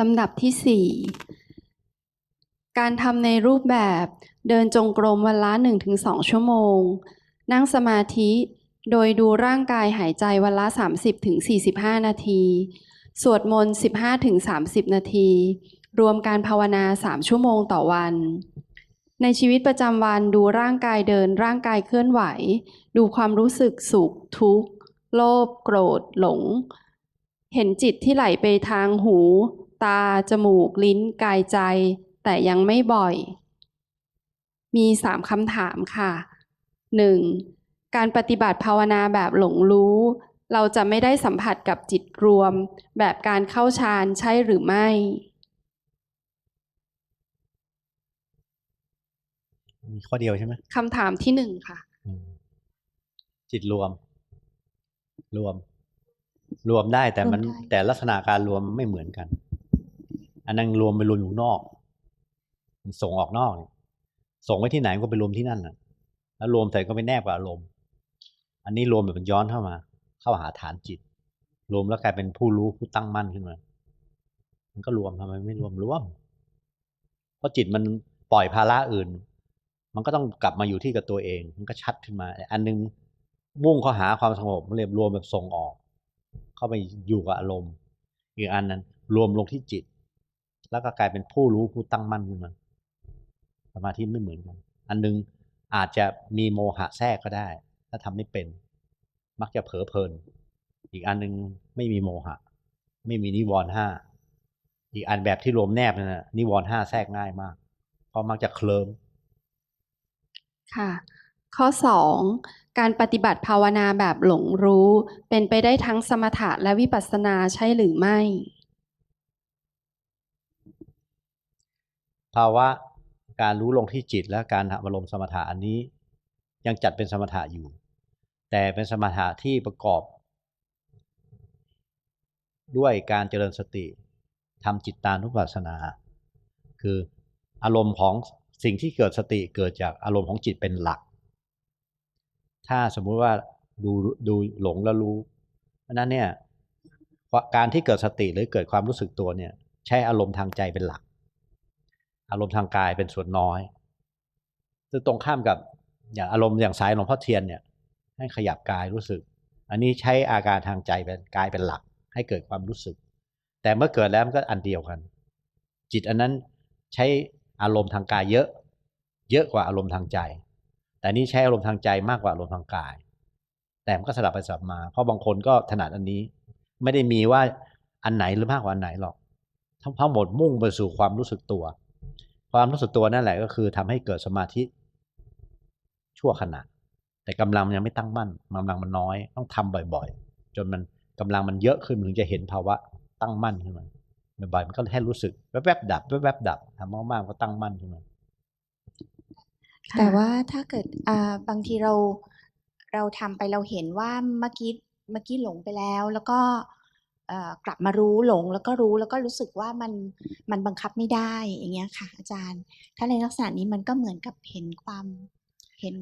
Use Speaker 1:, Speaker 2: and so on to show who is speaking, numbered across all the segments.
Speaker 1: ลำดับที่ 4 การทำในรูปแบบเดินจงกรมวันละ 1-2 ชั่วโมง นั่งสมาธิโดยดูร่างกายหายใจวันละ 30-45 นาที สวดมนต์ 15-30 นาที รวมการภาวนา 3 ชั่วโมงต่อวัน ในชีวิตประจำวันดูร่างกายเดินร่างกายเคลื่อนไหว ดูความรู้สึกสุข ทุกข์ โลภโกรธ หลง เห็นจิตที่ไหลไปทางหู ตา จมูก ลิ้น กายใจ แต่ยังไม่บ่อย มีสามคำถามค่ะหนึ่งการปฏิบัติภาวนาแบบหลงรู้ เราจะไม่ได้สัมผัสกับจิตรวม แบบการเข้าฌานใช่หรือไม่
Speaker 2: มีข้อเดียวใช่ไหม
Speaker 1: คำถามที่หนึ่งค่ะ
Speaker 2: อืมจิตรวม รวมรวมได้แต่มัน
Speaker 1: รวมได้
Speaker 2: แต่ลักษณะการรวมไม่เหมือนกัน อันนั้นรวมไปรวมอยู่นอก มันส่งออกนอกเนี่ยส่งไว้ที่ไหนก็ไปรวมที่นั่นนะแล้วรวมแต่ก็ไปแนบกับอารมณ์ อันนี้รวมแบบมันย้อนเข้ามา เข้าหาฐานจิต รวมแล้วกลายเป็นผู้รู้ผู้ตั้งมั่นขึ้นมา มันก็รวมทำไมไม่รวมรวม เพราะจิตมันปล่อยภาระอื่น มันก็ต้องกลับมาอยู่ที่กับตัวเอง มันก็ชัดขึ้นมา อันนึงมุ่งเข้าหาความสงบมันเรียกรวมแบบส่งออก เข้าไปอยู่กับอารมณ์ อีกอันนั้น รวมลงที่จิต แล้วก็กลายเป็นผู้รู้ผู้ตั้งมั่นขึ้นมาสมาธิไม่เหมือนกัน อันนึงอาจจะมีโมหะแทรกก็ได้ ถ้าทำไม่เป็น มักจะเผลอเพลิน อีกอันนึงไม่มีโมหะ ไม่มีนิวรณ์ห้าอีกอันแบบที่รวมแนบนั่นนะนิวรณ์ห้าแทรกง่ายมาก เพราะมักจะเคลิม
Speaker 1: ค่ะ ข้อ2การปฏิบัติภาวนาแบบหลงรู้ เป็นไปได้ทั้งสมถะและวิปัสสนาใช่หรือไม่
Speaker 2: ภาวะการรู้ลงที่จิตและการทำอารมณ์สมถะอันนี้ ยังจัดเป็นสมถะอยู่ แต่เป็นสมถะที่ประกอบ ด้วยการเจริญสติทำจิตตานุปัสสนา คืออารมณ์ของสิ่งที่เกิดสติเกิดจากอารมณ์ของจิตเป็นหลัก ถ้าสมมุติว่าดูดูหลงแล้วรู้เพราะฉะนั้นเนี่ยการที่เกิดสติหรือเกิดความรู้สึกตัวเนี่ย ใช้อารมณ์ทางใจเป็นหลัก อารมณ์ทางกายเป็นส่วนน้อยซึ่งตรงข้ามกับอย่างอารมณ์อย่างสายหลวงพ่อเทียนเนี่ย ให้ขยับกายรู้สึก อันนี้ใช้อาการทางใจเป็นกายเป็นหลัก ให้เกิดความรู้สึก แต่เมื่อเกิดแล้วมันก็อันเดียวกัน จิตอันนั้นใช้อารมณ์ทางกายเยอะ เยอะกว่าอารมณ์ทางใจ แต่นี่ใช้อารมณ์ทางใจมากกว่าอารมณ์ทางกาย แต่มันก็สลับไปสลับมา เพราะบางคนก็ถนัดอันนี้ ไม่ได้มีว่าอันไหนหรือมากกว่าอันไหนหรอกทั้งหมดมุ่งไปสู่ความรู้สึกตัว ความรู้สึกตัวนั่นแหละก็คือทำให้เกิดสมาธิชั่วขณะ แต่กำลังมันยังไม่ตั้งมั่นกำลังมันน้อย ต้องทำบ่อยๆ จนมันกำลังมันเยอะขึ้นมันถึงจะเห็นภาวะตั้งมั่นขึ้นมาบ่อยๆมันก็แค่รู้สึกแวบๆดับแวบๆดับทำมากๆก็ตั้งมั่นขึ้นมา
Speaker 3: แต่ว่าถ้าเกิดอ่าบางทีเราเราทำไปเราเห็นว่าเมื่อกี้เมื่อกี้หลงไปแล้ว แล้วก็เอ่อ กลับมารู้หลงแล้วก็รู้แล้วก็รู้สึกว่ามันมันบังคับไม่ได้อย่างเงี้ยค่ะ อาจารย์ ถ้าในลักษณะนี้มันก็เหมือนกับเห็นความเห็น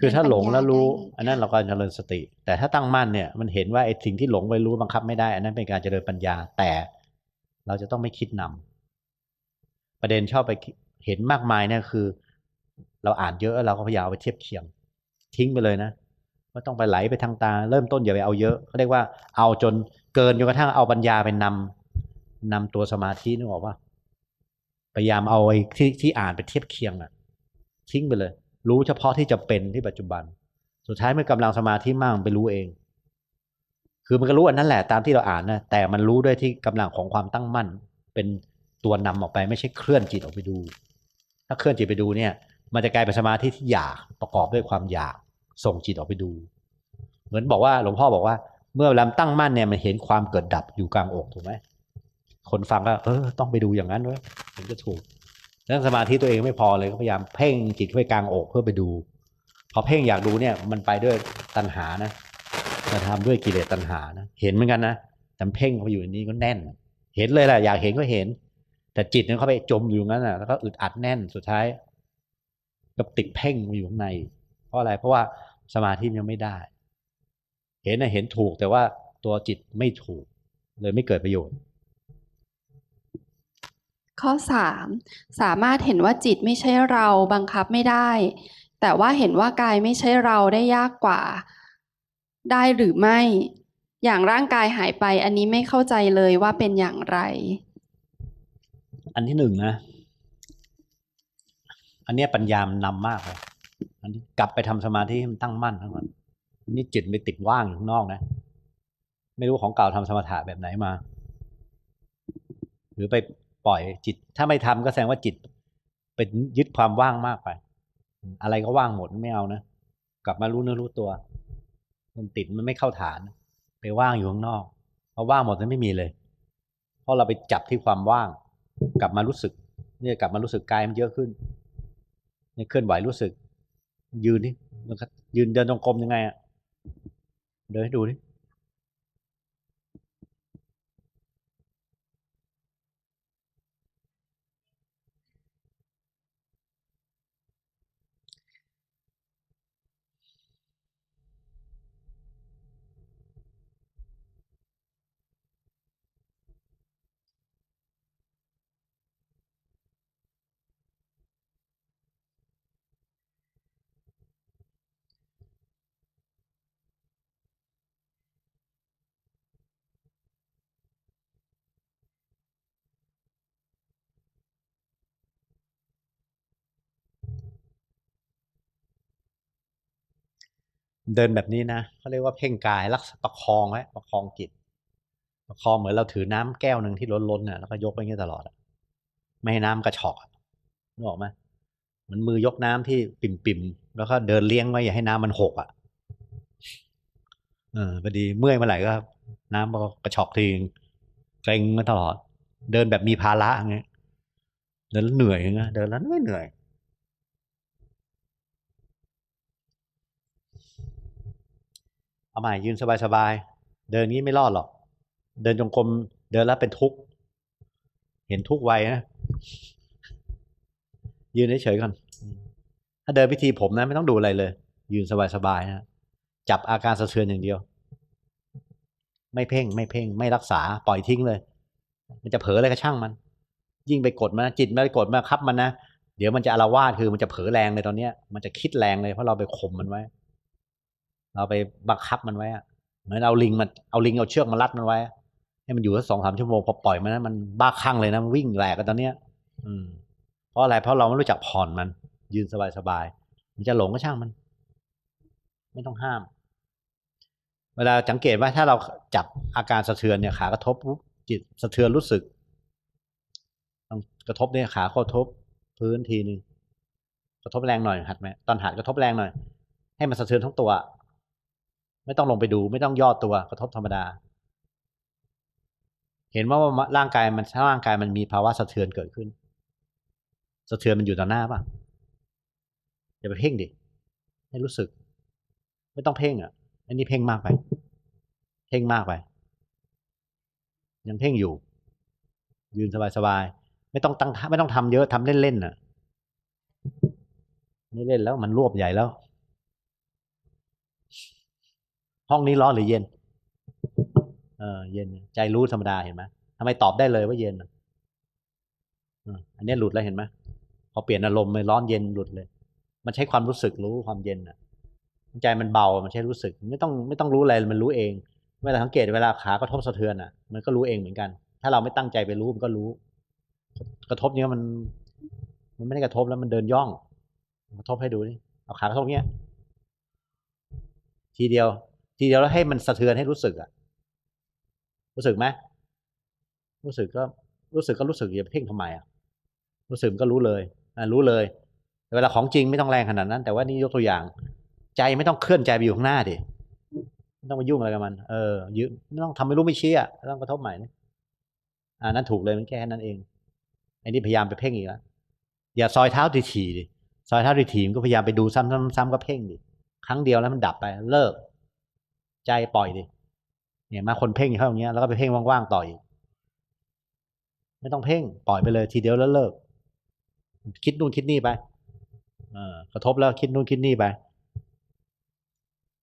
Speaker 2: คือถ้าหลงแล้วรู้
Speaker 3: เห็นปัญญาได้
Speaker 2: อันนั้นเราก็เจริญสติ แต่ถ้าตั้งมั่นเนี่ยมันเห็นว่าไอ้สิ่งที่หลงไปรู้บังคับไม่ได้ อันนั้นเป็นการเจริญปัญญา แต่เราจะต้องไม่คิดนำประเด็นชอบไปคิดเห็นมากมายเนี่ยคือ เราอ่านเยอะแล้วเราก็พยายามเอาไปเทียบเคียง ทิ้งไปเลยนะไม่ต้องไปไหลไปทางตา เริ่มต้นอย่าไปเอาเยอะเขาเรียกว่าเอาจน เกินจนกระทั่งเอาปัญญาไปนำนำตัวสมาธินึกออกว่าพยายามเอาไอ้ที่ที่อ่านไปเทียบเคียงอะทิ้งไปเลย รู้เฉพาะที่จะเป็นที่ปัจจุบัน สุดท้ายเมื่อกำลังสมาธิมากไปรู้เอง คือมันก็รู้อันนั้นแหละตามที่เราอ่านนะแต่มันรู้ด้วยที่กำลังของความตั้งมั่น เป็นตัวนำออกไปไม่ใช่เคลื่อนจิตออกไปดู ถ้าเคลื่อนจิตไปดูเนี่ย มันจะกลายเป็นสมาธิที่อยากประกอบด้วยความอยาก ส่งจิตออกไปดู เหมือนบอกว่าหลวงพ่อบอกว่า เมื่อเวลาตั้งมั่นเนี่ยมันเห็นความเกิดดับอยู่กลางอกถูกไหมคนฟังก็เออต้องไปดูอย่างนั้นเว้ยถึงจะถูกแล้วสมาธิตัวเองไม่พอเลยก็พยายามเพ่งจิตเข้าไปกลางอกเพื่อไปดู พอเพ่งอยากดูเนี่ย มันไปด้วยตัณหานะมันทำด้วยกิเลสตัณหานะเห็นเหมือนกันนะแต่เพ่งพออยู่ในนี้ก็แน่น เห็นเลยแหละอยากเห็นก็เห็น แต่จิตเนี่ยเขาไปจมอยู่งั้นน่ะแล้วก็อึดอัดแน่นสุดท้ายก็ติดเพ่งมาอยู่ข้างใน เพราะอะไรเพราะว่าสมาธิมันยังไม่ได้ เห็นนะเห็นถูกแต่ว่าตัวจิตไม่ถูก เลยไม่เกิดประโยชน์
Speaker 1: ข้อสามสามารถเห็นว่าจิตไม่ใช่เราบังคับไม่ได้ แต่ว่าเห็นว่ากายไม่ใช่เราได้ยากกว่า ได้หรือไม่ อย่างร่างกายหายไปอันนี้ไม่เข้าใจเลยว่าเป็นอย่างไร
Speaker 2: อันที่หนึ่งนะ อันเนี้ยปัญญามันนำมากเลยอันนี้กลับไปทำสมาธิให้มันตั้งมั่นทั้งหมด นี่จิตไปติดว่างอยู่ข้างนอกนะ ไม่รู้ของเก่าทำสมถะแบบไหนมา หรือไปปล่อยจิต ถ้าไม่ทำก็แสดงว่าจิตเป็นยึดความว่างมากไป อะไรก็ว่างหมดไม่เอานะ กลับมารู้เนื้อรู้ตัว มันติดมันไม่เข้าฐาน ไปว่างอยู่ข้างนอกพอว่างหมดมันไม่มีเลย เพราะเราไปจับที่ความว่าง กลับมารู้สึก เนี่ยกลับมารู้สึกกายมันเยอะขึ้นเนี่ยเคลื่อนไหวรู้สึก ยืนนี่ยืนเดินตรงกรมยังไงอะ เดินให้ดูดิ เดินแบบนี้นะเขาเรียกว่าเพ่งกายรักษาประคองไว้ประคองจิต ประคองเหมือนเราถือน้ำแก้วหนึ่งที่ล้นๆน่ะแล้วก็ยกไปอย่างนี้ตลอดไม่ให้น้ำกระชอกนึกออกไหมเหมือนมือยกน้ำที่ปิ่มๆแล้วก็เดินเลี้ยงไว้อย่าให้น้ำมันหกอะเออพอดีเมื่อยเมื่อไหร่ก็ น้ำมันก็กระชอกทีงเกร็งมาตลอด เดินแบบมีภาระอย่างเงี้ยเดินแล้วเหนื่อยอย่างเงี้ยเดินแล้วไม่เหนื่อย เอาใหม่ยืนสบายๆเดินงี้ไม่รอดหรอก เดินจงกรมเดินแล้วเป็นทุกข์เห็นทุกข์ไวนะยืนเฉยๆก่อนถ้าเดินพิธีผมนะ ไม่ต้องดูอะไรเลย ยืนสบายๆนะจับอาการสะเทือนอย่างเดียว ไม่เพ่ง ไม่เพ่ง ไม่รักษาปล่อยทิ้งเลย มันจะเผลออะไรก็ช่างมัน ยิ่งไปกดมันจิตไม่ไปกดมาคับมันนะเดี๋ยวมันจะอาละวาดคือมันจะเผลอแรงเลยตอนเนี้ยมันจะคิดแรงเลยเพราะเราไปข่มมันไว้ เราไปบังคับมันไว้เหมือนเอาลิงมันเอาลิงเอาเชือกมารัดมันไว้ ให้มันอยู่สักสองสามชั่วโมงพอปล่อยมันนะมันบ้าคลั่งเลยนะวิ่งแหลกกันตอนเนี้ย อืม เพราะอะไรเพราะเราไม่รู้จักผ่อนมัน ยืนสบายๆมันจะหลงก็ช่างมัน ไม่ต้องห้าม เวลาสังเกตว่าถ้าเราจับอาการสะเทือนเนี่ยขากระทบปุ๊บจิตสะเทือนรู้สึกต้องกระทบเนี่ยขากระทบพื้นทีหนึ่งกระทบแรงหน่อยหัดไหมตอนหัดกระทบแรงหน่อย ให้มันสะเทือนทั้งตัว ไม่ต้องลงไปดู ไม่ต้องย่อตัวกระทบธรรมดา เห็นว่าร่างกายมันถ้าร่างกายมันมีภาวะสะเทือนเกิดขึ้น สะเทือนมันอยู่ต่อหน้าป่ะอย่าไปเพ่งดิให้รู้สึก ไม่ต้องเพ่งอะ อันนี้เพ่งมากไป เพ่งมากไป ยังเพ่งอยู่ ยืนสบายๆไม่ต้องตั้งไม่ต้องทำเยอะทำเล่นๆน่ะไม่เล่นแล้วมันรวบใหญ่แล้ว ห้องนี้ร้อนหรือเย็นเออเย็น ใจรู้ธรรมดาเห็นไหมทำไมตอบได้เลยว่าเย็นอันนี้หลุดแล้วเห็นไหมพอเปลี่ยนอารมณ์เลยร้อนเย็นหลุดเลย มันใช้ความรู้สึกรู้ความเย็นอะใจมันเบามันใช้รู้สึก ไม่ต้องไม่ต้องรู้อะไรมันรู้เองเวลาสังเกตเวลาขากระทบสะเทือนอะ มันก็รู้เองเหมือนกัน ถ้าเราไม่ตั้งใจไปรู้มันก็รู้ กระทบเนี้ยมัน มันไม่ได้กระทบแล้วมันเดินย่อง กระทบให้ดูนี่เอาขากระทบเนี้ย ทีเดียว ทีเดียวแล้วให้มันสะเทือนให้รู้สึกอะรู้สึกไหมรู้สึกก็รู้สึกก็รู้สึกอย่าไปเพ่งทำไมอะรู้สึกก็รู้เลยอะรู้เลยเวลาของจริงไม่ต้องแรงขนาดนั้น แต่ว่านี่ยกตัวอย่าง ใจไม่ต้องเคลื่อนใจไปอยู่ข้างหน้าดิไม่ต้องมายุ่งอะไรกับมันเออยืไม่ต้องทำไม่รู้ไม่ชี้อะไม่ต้องกระทบใหม่นะอ่านั้นถูกเลยมันแค่นั้นเองไอ้นี่พยายามไปเพ่งอีกแล้วอย่าซอยเท้าทีๆดิซอยเท้าทีๆมันก็พยายามไปดูซ้ำๆซ้ำก็เพ่งดิครั้งเดียวแล้วมันดับไปเลิก ใจปล่อยดิเนี่ยมาคนเพ่งเข้าอย่างเงี้ยแล้วก็ไปเพ่งว่างๆต่ออีกไม่ต้องเพ่งปล่อยไปเลย ทีเดียวแล้วเลิก คิดนู่นคิดนี่ไปเออกระทบแล้วคิดนู่นคิดนี่ไป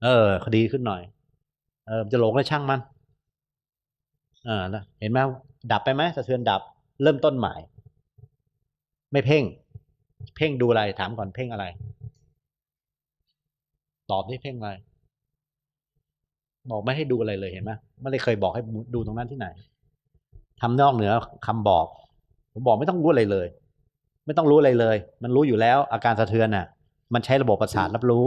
Speaker 2: เออคดีขึ้นหน่อย เออจะหลงแล้วช่างมัน เออเห็นไหมดับไปไหมสะเทือนดับ เริ่มต้นใหม่ ไม่เพ่ง เพ่งดูอะไรถามก่อนเพ่งอะไร ตอบที่เพ่งอะไร บอกไม่ให้ดูอะไรเลยเห็นไหมไม่ได้เคยบอกให้ดูตรงนั้นที่ไหนทำนอกเหนือคำบอก ผมบอกไม่ต้องรู้อะไรเลย ไม่ต้องรู้อะไรเลย มันรู้อยู่แล้ว อาการสะเทือนน่ะ มันใช้ระบบประสาทรับรู้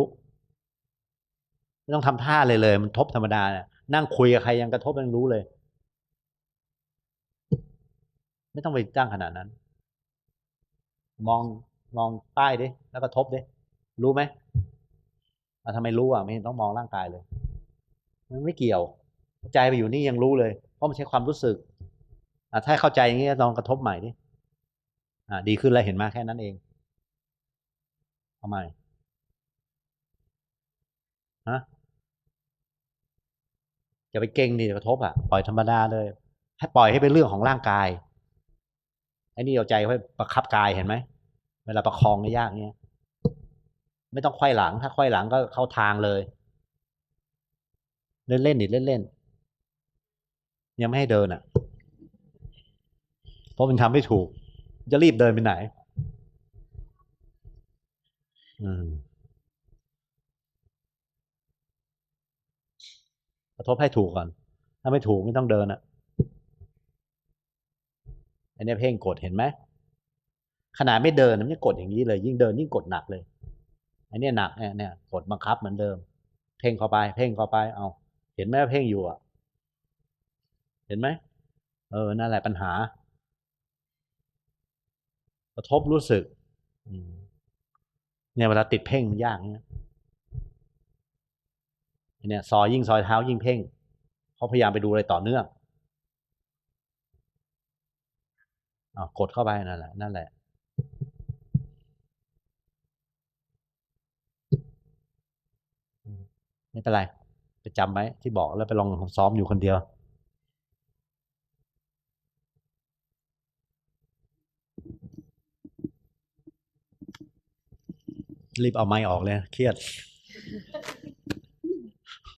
Speaker 2: ไม่ต้องทำท่าเลยเลย มันทบธรรมดาน่ะนั่งคุยกับใครยังกระทบยังรู้เลย ไม่ต้องไปจ้างขนาดนั้น มองมองป้ายดิแล้วก็ทบดิรู้ไหมอะทำไมรู้อะไม่เห็นต้องมองร่างกายเลย มันไม่เกี่ยวใจไปอยู่นี่ยังรู้เลย เพราะมันใช้ความรู้สึกถ้าเข้าใจอย่างนี้ลองกระทบใหม่ดิอ่ดีขึ้นแล้วเห็นมาแค่นั้นเองทำไมฮะอย่าไปเก่งดิกระทบอะปล่อยธรรมดาเลย ให้ปล่อยให้เป็นเรื่องของร่างกายไอ้นี่เอาใจไว้ประคับกายเห็นไหมเวลาประคองในยยากเนี้ยไม่ต้องไขว้หลังถ้าไขว้หลังก็เข้าทางเลย เล่นเล่นดิเล่นเล่นยังไม่ให้เดินอะ เพราะมันทำไม่ถูก จะรีบเดินไปไหน อืมกระทบให้ถูกก่อน ถ้าไม่ถูกไม่ต้องเดินอะ อันนี้เพ่งกดเห็นไหมขนาดไม่เดินมันยังกดอย่างนี้เลย ยิ่งเดินยิ่งกดหนักเลย อันนี้หนักเนี่ยเนี่ยกดบังคับเหมือนเดิม เพ่งเข้าไป เพ่งเข้าไปเอา เห็นไหมว่าเพ่งอยู่อะ เห็นไหมเออนั่นแหละปัญหา กระทบรู้สึกเนี่ยเวลาติดเพ่งมันยากเนี่ยเนี่ยซอยยิ่งซอยเท้ายิ่งเพ่งเขาพยายามไปดูอะไรต่อเนื่องอกดเข้าไปนั่นแหละนั่นแหละไม่เป็นไร ไปจำไหมที่บอกแล้วไปลองซ้อมอยู่คนเดียว รีบเอาไม้ออกเลย เครียด